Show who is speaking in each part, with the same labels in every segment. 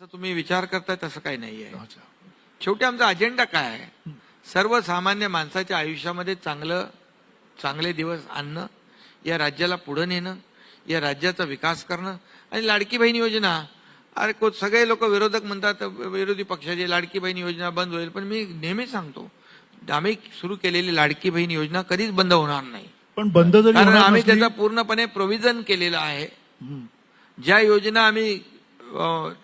Speaker 1: असं तुम्ही विचार करताय तसं काही नाहीये
Speaker 2: अच्छा.
Speaker 1: शेवटी आमचा अजेंडा काय आहे? सर्वसामान्य माणसाच्या आयुष्यामध्ये चांगलं चांगले दिवस आणणं या राज्याला पुढं नेणं या राज्याचा विकास करणं आणि लाडकी बहीण योजना. अरे को सगळे लोक विरोधक म्हणतात विरोधी पक्षाची लाडकी बहीण योजना बंद होईल पण मी नेहमी सांगतो आम्ही सुरू केलेली लाडकी बहीण योजना कधीच बंद होणार नाही.
Speaker 2: पण बंद
Speaker 1: कारण आम्ही त्याचा पूर्णपणे प्रोव्हिजन केलेलं आहे. ज्या योजना आम्ही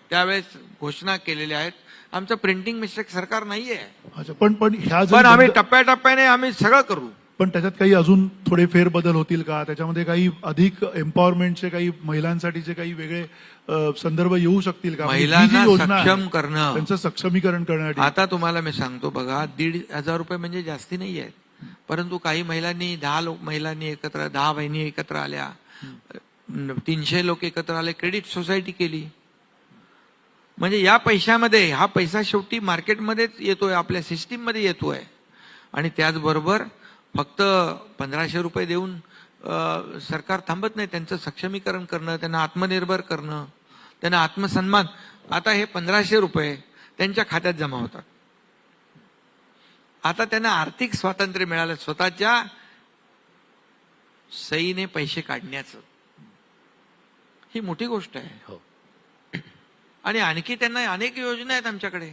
Speaker 1: त्यावेळेस घोषणा केलेल्या आहेत. आमचं प्रिंटिंग मिस्टेक सरकार नाहीये.
Speaker 2: अच्छा पण पण ह्या
Speaker 1: पण आम्ही टप्प्याटप्प्याने आम्ही सगळं करू.
Speaker 2: पण त्याच्यात काही अजून थोडे फेरबदल होतील का? त्याच्यामध्ये काही अधिक एम्पॉवरमेंटचे काही महिलांसाठीचे काही वेगळे संदर्भ येऊ शकतील का? म्हणजे
Speaker 1: महिलांना
Speaker 2: आहे,
Speaker 1: सक्षम करणं.
Speaker 2: त्यांचं सक्षमीकरण करण्यासाठी.
Speaker 1: आता तुम्हाला मी सांगतो बघा दीड हजार रुपये म्हणजे जास्ती नाही आहेत. परंतु काही महिलांनी दहा लोक महिलांनी एकत्र दहा बहिणी एकत्र आल्या. तीनशे लोक एकत्र आले क्रेडिट सोसायटी केली. म्हणजे या पैशामध्ये हा पैसा शेवटी मार्केटमध्येच येतोय आपल्या सिस्टीममध्ये येतोय. आणि त्याचबरोबर फक्त पंधराशे रुपये देऊन सरकार थांबत नाही त्यांचं सक्षमीकरण करणं त्यांना आत्मनिर्भर करणं त्यांना आत्मसन्मान. आता हे पंधराशे रुपये त्यांच्या खात्यात जमा होतात. आता त्यांना आर्थिक स्वातंत्र्य मिळालं स्वतःच्या सईने पैसे काढण्याचं. ही मोठी गोष्ट आहे.
Speaker 3: हो.
Speaker 1: आणि आणखी त्यांना अनेक योजना आहेत आमच्याकडे.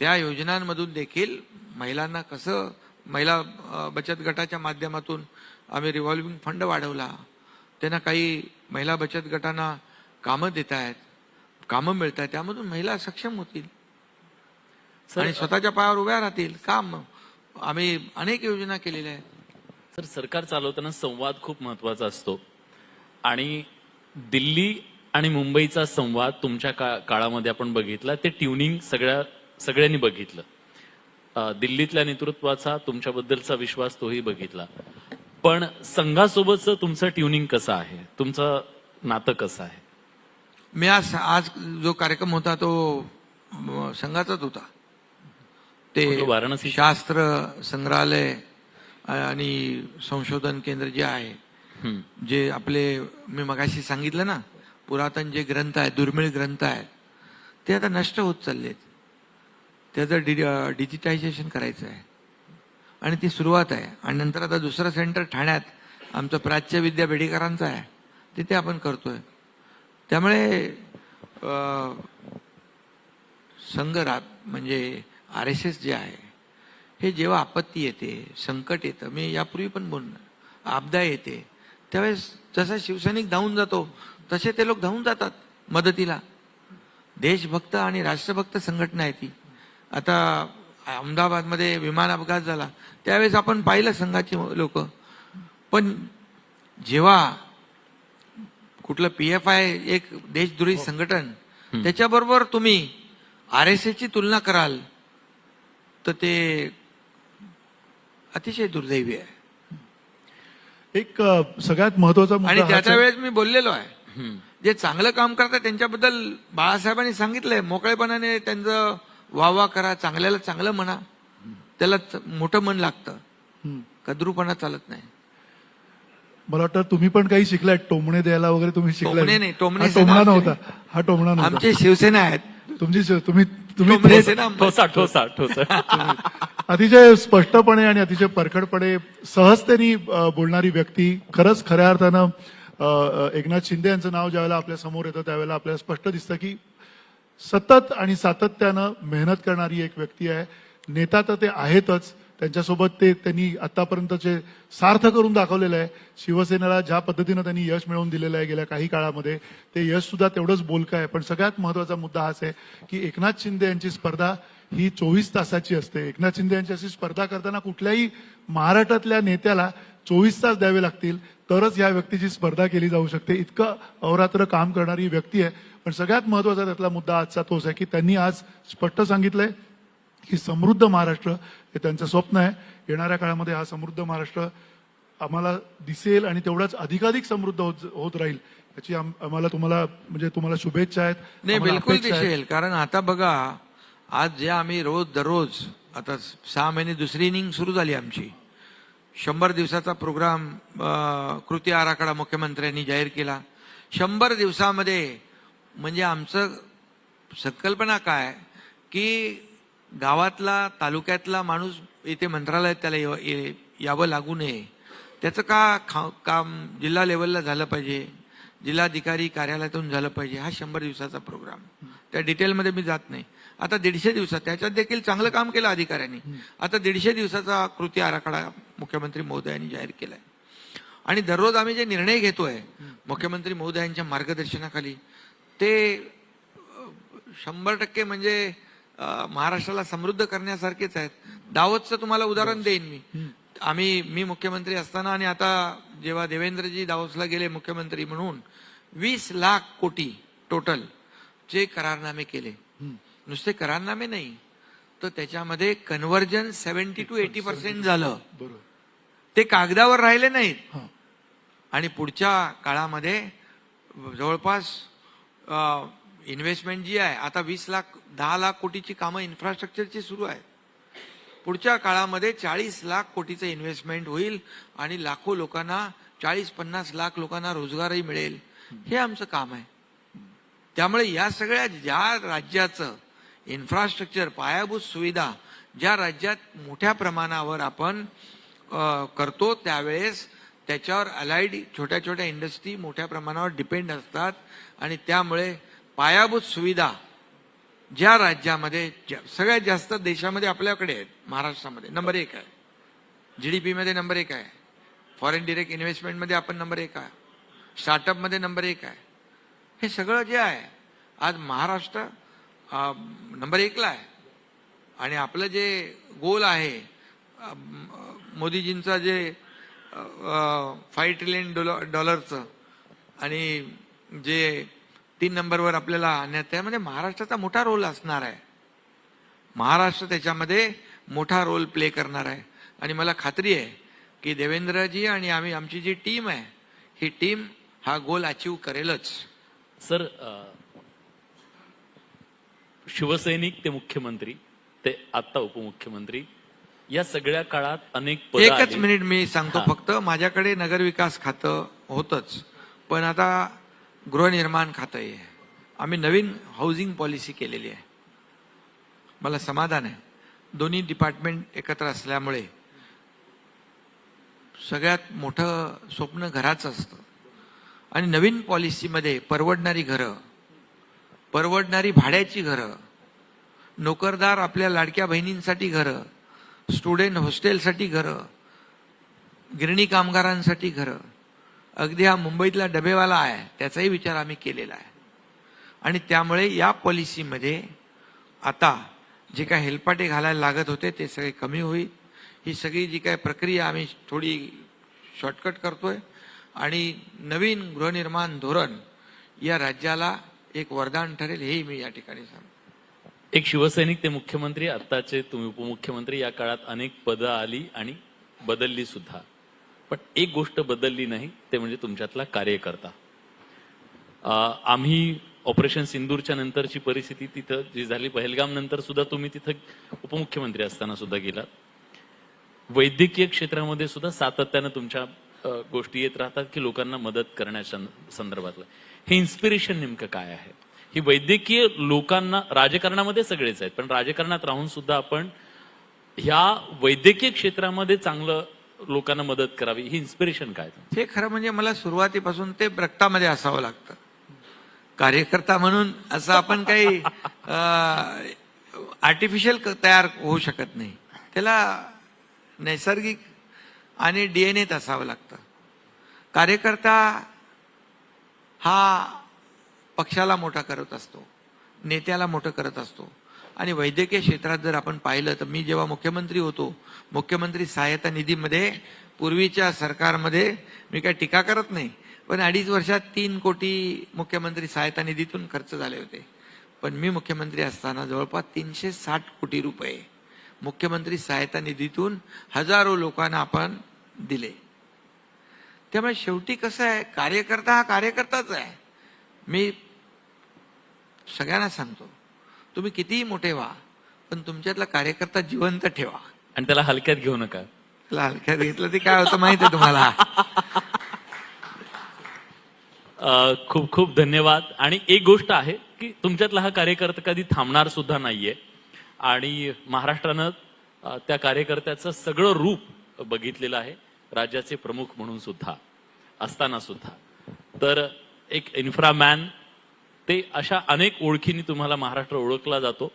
Speaker 1: त्या योजनांमधून देखील महिलांना कसं महिला बचत गटाच्या माध्यमातून आम्ही रिव्हॉल्विंग फंड वाढवला. त्यांना काही महिला बचत गटांना कामं देत आहेत कामं मिळत आहेत त्यामधून महिला सक्षम होतील. आणि स्वतःच्या पायावर उभ्या राहतील. काम. आम्ही अनेक योजना केलेल्या आहेत.
Speaker 3: सर सरकार चालवताना संवाद खूप महत्त्वाचा असतो. आणि दिल्ली आणि मुंबईचा संवाद तुमच्या का काळामध्ये आपण बघितला ते ट्युनिंग सगळ्या सगळ्यांनी बघितलं. दिल्लीतल्या नेतृत्वाचा तुमच्याबद्दलचा विश्वास तोही बघितला. पण संघासोबतचं तुमचं ट्युनिंग कसं आहे? तुमचं नातं कसं आहे?
Speaker 1: मी आज आज जो कार्यक्रम होता तो संघाचाच होता. ते
Speaker 3: वाराणसी?
Speaker 1: शास्त्र संग्रहालय आणि संशोधन केंद्र जे आहे. जे आपले मी मगाशी सांगितलं ना पुरातन जे ग्रंथ आहेत दुर्मिळ ग्रंथ आहेत ते आता नष्ट होत चाललेत. त्याचं डि डिजिटायझेशन करायचं आहे. आणि ती सुरुवात आहे. आणि नंतर आता दुसरं सेंटर ठाण्यात आमचं प्राच्य विद्या बेडेकरांचं आहे. तिथे आपण करतोय. त्यामुळे संघ म्हणजे आर एस एस जे आहे हे जेव्हा आपत्ती येते संकट येतं मी यापूर्वी पण बोलणार आपदा येते त्यावेळेस जसा शिवसैनिक धावून जातो तसे ते लोक धावून जातात मदतीला. देशभक्त आणि राष्ट्रभक्त संघटना आहे ती. आता अहमदाबादमध्ये विमान अपघात झाला. त्यावेळेस आपण पाहिलं संघाची लोक. पण जेव्हा कुठलं पी एफ आय एक देशद्रोही संघटन त्याच्याबरोबर तुम्ही आर एस ची तुलना कराल तर ते अतिशय दुर्दैवी आहे.
Speaker 2: एक सगळ्यात महत्त्वाचा मुद्दा
Speaker 1: आणि त्याच्या. वेळेस मी बोललेलो आहे. जे चांगलं काम करतात त्यांच्याबद्दल बाळासाहेबांनी सांगितलंय. मोकळेपणाने त्यांचं वावा करा चांगल्याला चांगलं म्हणा. त्याला मोठं मन लागतं. कद्रूपणा चालत नाही.
Speaker 2: मला वाटतं तुम्ही पण काही शिकलाय. टोमणे द्यायला वगैरे तुम्ही शिकलाय.
Speaker 1: टोमणे नाही, टोमणे
Speaker 2: हा टोमणा नव्हता. हा टोमणा नव्हता.
Speaker 1: आमचे शिवसेना आहेत.
Speaker 2: तुमची तुम्ही तुम्ही.
Speaker 3: ठोसा ठोसा ठोसा.
Speaker 2: अतिशय स्पष्टपणे आणि अतिशय परखडपणे सहजतेने बोलणारी व्यक्ती खरंच खऱ्या अर्थानं एकनाथ शिंदे यांचं नाव ज्यावेळेला आपल्यासमोर येतं त्यावेळेला आपल्याला स्पष्ट दिसतं की सतत आणि सातत्यानं मेहनत करणारी एक व्यक्ती आहे. नेता तर ते आहेतच. त्यांच्यासोबत ते त्यांनी आतापर्यंतचे सार्थ करून दाखवलेलं आहे. शिवसेनेला ज्या पद्धतीनं त्यांनी यश मिळवून दिलेलं आहे गेल्या काही काळामध्ये ते यश सुद्धा तेवढंच बोलकं आहे. पण सगळ्यात महत्त्वाचा मुद्दा हाच आहे की एकनाथ शिंदे यांची स्पर्धा ही चोवीस तासाची असते. एकनाथ शिंदे यांच्याशी स्पर्धा करताना कुठल्याही महाराष्ट्रातल्या नेत्याला चोवीस तास द्यावे लागतील. तरच या व्यक्तीची स्पर्धा केली जाऊ शकते. इतकं अवरात्र काम करणारी व्यक्ती आहे. पण सगळ्यात महत्त्वाचा त्यातला मुद्दा आजचा तोच आहे की त्यांनी आज स्पष्ट सांगितलंय की समृद्ध महाराष्ट्र हे त्यांचं स्वप्न आहे. येणाऱ्या काळामध्ये हा समृद्ध महाराष्ट्र आम्हाला दिसेल आणि तेवढाच अधिकाधिक समृद्ध होत होत राहील याची आम- आम्हाला तुम्हाला म्हणजे तुम्हाला शुभेच्छा आहेत.
Speaker 1: नाही बिलकुल. दिसेल. कारण आता बघा आज जे आम्ही रोज दररोज आता सहा महिने दुसरी इनिंग सुरू झाली आमची. शंभर दिवसाचा प्रोग्राम कृती आराखडा मुख्यमंत्र्यांनी जाहीर केला. शंभर दिवसामध्ये म्हणजे आमचं संकल्पना काय? की गावातला तालुक्यातला माणूस इथे मंत्रालयात त्याला यावं लागू नये. त्याचं का खा- काम जिल्हा लेवलला झालं पाहिजे? जिल्हाधिकारी कार्यालयातून झालं पाहिजे? हा शंभर दिवसाचा प्रोग्राम. त्या डिटेलमध्ये मी जात नाही. आता दीडशे दिवसात त्याच्यात देखील चांगलं काम केलं अधिकाऱ्यांनी. आता दीडशे दिवसाचा कृती आराखडा मुख्यमंत्री महोदयांनी जाहीर केलाय. आणि दररोज आम्ही जे निर्णय घेतोय मुख्यमंत्री महोदयांच्या मार्गदर्शनाखाली ते शंभर टक्के म्हणजे महाराष्ट्राला समृद्ध करण्यासारखेच आहेत. दावतचं तुम्हाला उदाहरण देईन मी. आम्ही मी मुख्यमंत्री असताना आणि आता जेव्हा देवेंद्रजी दावसला गेले मुख्यमंत्री म्हणून वीस लाख कोटी टोटल चे करारनामे केले. नुसते करारनामे नाही तर त्याच्यामध्ये conversion seventy two eighty percent झालं.
Speaker 2: बरोबर.
Speaker 1: ते कागदावर राहिले नाहीत.
Speaker 2: हा.
Speaker 1: आणि पुढच्या काळामध्ये जवळपास इन्व्हेस्टमेंट जी आहे आता वीस लाख दहा लाख कोटीची कामं इन्फ्रास्ट्रक्चरची सुरू आहेत. पुढच्या काळामध्ये चाळीस लाख कोटीचं इन्व्हेस्टमेंट होईल आणि लाखो लोकांना चाळीस पन्नास लाख लोकांना रोजगारही मिळेल. हे आमचं काम आहे. त्यामुळे या सगळ्या ज्या राज्याचं इन्फ्रास्ट्रक्चर पायाभूत सुविधा ज्या राज्यात मोठ्या प्रमाणावर आपण करतो त्यावेळेस त्याच्यावर अलाइड छोट्या छोट्या इंडस्ट्री मोठ्या प्रमाणावर डिपेंड असतात. आणि त्यामुळे पायाभूत सुविधा ज्या राज्यामध्ये ज्या- सगळ्यात जास्त देशामध्ये आपल्याकडे आहेत महाराष्ट्रामध्ये. नंबर एक आहे. जी डी पीमध्ये नंबर एक आहे. फॉरेन डिरेक्ट इन्व्हेस्टमेंटमध्ये आपण नंबर एक आहे. स्टार्टअपमध्ये नंबर एक आहे. हे सगळं जे आहे आज महाराष्ट्र नंबर एकला आहे. आणि आपलं जे गोल आहे मोदीजींचा जे फाईव्ह ट्रिलियन डॉलर डॉलरचं आणि जे तीन नंबरवर आपल्याला आणण्यात त्यामध्ये म्हणजे महाराष्ट्राचा मोठा रोल असणार आहे. महाराष्ट्र त्याच्यामध्ये मोठा रोल प्ले करणार आहे. आणि मला खात्री आहे की देवेंद्रजी आणि आम्ही आमची जी टीम आहे ही टीम हा गोल अचीव करेलच.
Speaker 3: सर शिवसैनिक ते मुख्यमंत्री ते आत्ता उपमुख्यमंत्री या सगळ्या काळात अनेक
Speaker 1: एकच. मिनिट मी सांगतो. फक्त माझ्याकडे नगरविकास खातं होतच पण आता गृहनिर्माण खातं आहे आम्ही नवीन हाऊसिंग पॉलिसी केलेली आहे मला समाधान आहे दोन्ही डिपार्टमेंट एकत्र असल्यामुळे सगळ्यात मोठं स्वप्न घराचं असतं आणि नवीन पॉलिसीमध्ये परवडणारी घरं परवडणारी भाड्याची घरं नोकरदार आपल्या लाडक्या बहिणींसाठी घरं स्टुडंट हॉस्टेलसाठी घरं गिरणी कामगारांसाठी घरं. अगदी हा मुंबईतला डबेवाला आहे त्याचाही विचार आम्ही केलेला आहे. आणि त्यामुळे या पॉलिसीमध्ये आता जे काय हेलपाटे घालायला लागत होते ते सगळे कमी होईल. ही सगळी जी काय प्रक्रिया आम्ही थोडी शॉर्टकट करतोय. आणि नवीन गृहनिर्माण धोरण या राज्याला एक वरदान ठरेल हेही मी या ठिकाणी सांगतो.
Speaker 3: एक शिवसैनिक ते मुख्यमंत्री आत्ताचे तुम्ही उपमुख्यमंत्री या काळात अनेक पदं आली आणि बदलली सुद्धा. पण एक गोष्ट बदलली नाही ते म्हणजे तुमच्यातला कार्यकर्ता. आम्ही ऑपरेशन सिंदूरच्या नंतरची परिस्थिती तिथं जी झाली पहलगाम नंतर सुद्धा तुम्ही तिथं उपमुख्यमंत्री असताना सुद्धा गेलात. वैद्यकीय क्षेत्रामध्ये सुद्धा सातत्यानं तुमच्या गोष्टी येत राहतात की लोकांना मदत करण्याच्या संदर्भातलं. हे इन्स्पिरेशन नेमकं काय आहे? ही वैद्यकीय लोकांना राजकारणामध्ये सगळेच आहेत. पण राजकारणात राहून सुद्धा आपण ह्या वैद्यकीय क्षेत्रामध्ये चांगलं लोकांना मदत करावी ही इन्स्पिरेशन काय
Speaker 1: हे खरं म्हणजे मला सुरुवातीपासून ते रक्तामध्ये असावं लागतं. कार्यकर्ता म्हणून असं आपण काही आर्टिफिशियल तयार होऊ शकत नाही. त्याला नैसर्गिक आणि डीएनएत असावं लागतं. कार्यकर्ता हा पक्षाला मोठा करत असतो नेत्याला मोठं करत असतो. आणि वैद्यकीय क्षेत्रात जर आपण पाहिलं तर मी जेव्हा मुख्यमंत्री होतो मुख्यमंत्री सहायता निधीमध्ये पूर्वीच्या सरकारमध्ये मी काय टीका करत नाही पण अडीच वर्षात तीन कोटी मुख्यमंत्री सहायता निधीतून खर्च झाले होते. पण मी मुख्यमंत्री असताना जवळपास तीनशे साठ कोटी रुपये मुख्यमंत्री सहायता निधीतून हजारो लोकांना आपण दिले. त्यामुळे शेवटी कसं आहे कार्यकर्ता हा कार्यकर्ताच आहे. मी सगळ्यांना सांगतो तुम्ही कितीही मोठे व्हा पण तुमच्यातला कार्यकर्ता जिवंत ठेवा.
Speaker 3: आणि त्याला हलक्यात घेऊ नका.
Speaker 1: त्याला हलक्यात घेतलं ते काय होतं माहिती आहे तुम्हाला?
Speaker 3: अ, खूप खूप धन्यवाद. आणि एक गोष्ट आहे की तुमच्यातला हा कार्यकर्ता कधी थांबणार सुद्धा नाहीये. आणि महाराष्ट्रानं अ, त्या कार्यकर्त्याचं सगळं रूप बघितलेलं आहे राज्याचे प्रमुख म्हणून सुद्धा असताना सुद्धा. तर एक इन्फ्रामॅन ते अशा अनेक ओळखींनी तुम्हाला महाराष्ट्र ओळखला जातो.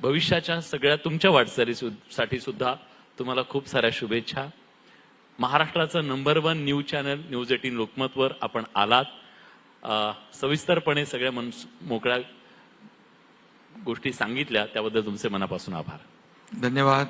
Speaker 3: भविष्याच्या सगळ्या तुमच्या वाटचालीसाठी सुद्धा तुम्हाला खूप साऱ्या शुभेच्छा. महाराष्ट्राचं number one news channel news eighteen लोकमतवर आपण आलात. सविस्तरपणे सगळ्या मन मोकळ्या गोष्टी सांगितल्या त्याबद्दल तुमचे मनापासून आभार.
Speaker 1: धन्यवाद.